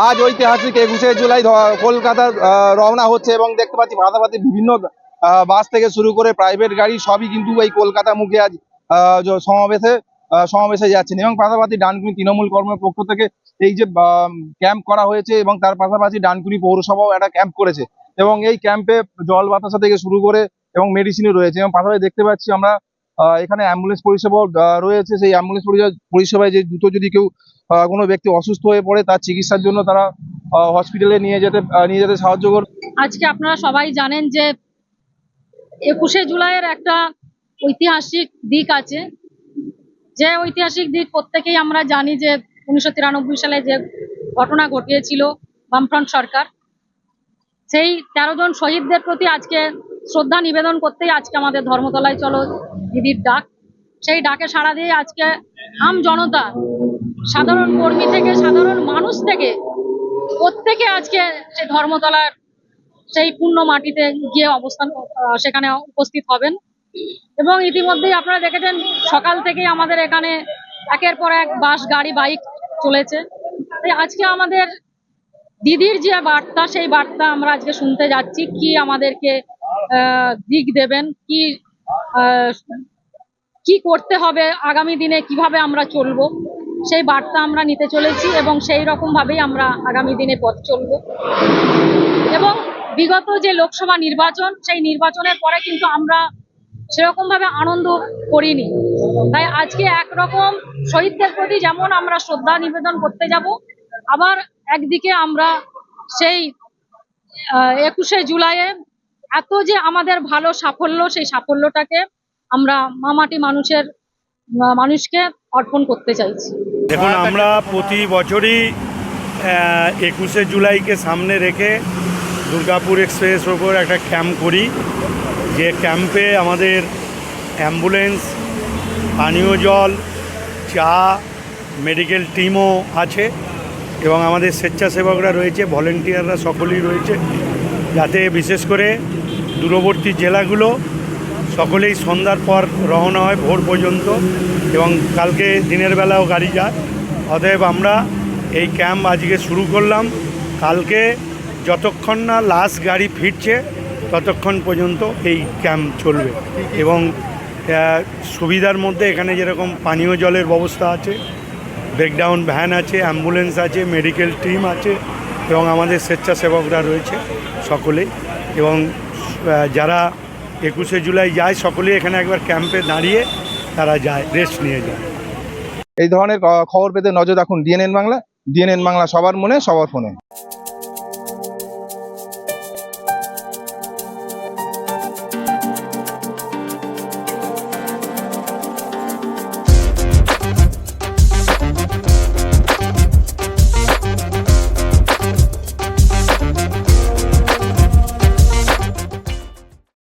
আজ ঐতিহাসিক একুশে জুলাই আহ, রওনা হচ্ছে এবং দেখতে পাচ্ছি পাশাপাশি বিভিন্ন বাস থেকে শুরু করে প্রাইভেট গাড়ি সবই কিন্তু এই কলকাতা মুখে আজ সমাবেশে সমাবেশে যাচ্ছেন এবং পাশাপাশি ডানকুনি তৃণমূল কর্মের পক্ষ থেকে এই যে ক্যাম্প করা হয়েছে এবং তার পাশাপাশি ডানকুনি পৌরসভাও একটা ক্যাম্প করেছে এবং এই ক্যাম্পে জল বাতাসা থেকে শুরু করে এবং মেডিসিনও রয়েছে এবং পাশাপাশি দেখতে পাচ্ছি আমরা এখানে অ্যাম্বুলেন্স পরিষেবাও রয়েছে। সেই অ্যাম্বুলেন্স পরিষেবা- পরিষেবায় যে দ্রুত যদি কেউ কোনো ব্যক্তি অসুস্থ হয়ে পড়ে তার চিকিৎসার জন্য তারা হসপিটালে নিয়ে যেতে নিয়ে যেতে সাহায্য করে আজকে আপনারা সবাই জানেন যে একুশে জুলাইয়ের একটা ঐতিহাসিক দিক আছে। যে ঐতিহাসিক দিক প্রত্যেকেই আমরা জানি যে উনিশশো তিরানব্বই সালে যে ঘটনা ঘটিয়েছিল বামফ্রন্ট সরকার, সেই তেরো জন শহীদদের প্রতি আজকে শ্রদ্ধা নিবেদন করতেই আজকে আমাদের ধর্মতলায় চলো দিদির ডাক। সেই ডাকে সাড়া দিয়ে আজকে আম জনতা সাধারণ কর্মী থেকে, সাধারণ মানুষ থেকে প্রত্যেকে আজকে সেই ধর্মতলার সেই পূর্ণ মাটিতে গিয়ে অবস্থান সেখানে উপস্থিত হবেন। এবং ইতিমধ্যেই আপনারা দেখেছেন, সকাল থেকেই আমাদের এখানে একের পর এক বাস, গাড়ি, বাইক চলেছে। আজকে আমাদের দিদির যে বার্তা, সেই বার্তা আমরা আজকে শুনতে যাচ্ছি। কি আমাদেরকে দিক দেবেন, কি কি করতে হবে, আগামী দিনে কীভাবে আমরা চলবো? সেই বার্তা আমরা নিতে চলেছি এবং সেই রকম ভাবেই আমরা আগামী দিনে পথ চলবো। এবং বিগত যে লোকসভা নির্বাচন, সেই নির্বাচনের পরে কিন্তু আমরা সেরকম ভাবে আনন্দ করিনি। তাই আজকে একরকম শহীদদের প্রতি যেমন আমরা শ্রদ্ধা নিবেদন করতে যাব, আবার একদিকে আমরা সেই একুশে জুলাইয়ে এত যে আমাদের ভালো সাফল্য, সেই সাফল্যটাকে আমরা মামাটি মানুষের মানুষকে অর্পণ করতে চাইছি। দেখুন, আমরা প্রতি বছরই একুশে জুলাইকে সামনে রেখে দুর্গাপুর এক্সপ্রেস ওপর একটা ক্যাম্প করি। যে ক্যাম্পে আমাদের অ্যাম্বুলেন্স, পানীয় জল, চা, মেডিকেল টিমও আছে এবং আমাদের স্বেচ্ছাসেবকরা রয়েছে, ভলেন্টিয়াররা সকলেই রয়েছে। যাতে বিশেষ করে দূরবর্তী জেলাগুলো সকলেই সন্ধ্যার পর রওনা হয় ভোর পর্যন্ত এবং কালকে দিনের বেলাও গাড়ি যায়। অতএব আমরা এই ক্যাম্প আজকে শুরু করলাম। কালকে যতক্ষণ না লাস্ট গাড়ি ফিরছে, ততক্ষণ পর্যন্ত এই ক্যাম্প চলবে এবং সুবিধার মধ্যে এখানে যেরকম পানীয় জলের ব্যবস্থা আছে ব্রেকডাউন ভ্যান আছে অ্যাম্বুলেন্স আছে মেডিকেল টিম আছে এবং আমাদের স্বেচ্ছাসেবকরা রয়েছে সকলেই এবং যারা একুশে জুলাই যায়, সকলে এখানে একবার ক্যাম্পে দাঁড়িয়ে তারা যায় রেস্ট নিয়ে যায়। এই ধরনের খবর পেতে নজর রাখুন ডিএনএন বাংলা ডিএনএন বাংলা সবার মনে, সবার ফোনে।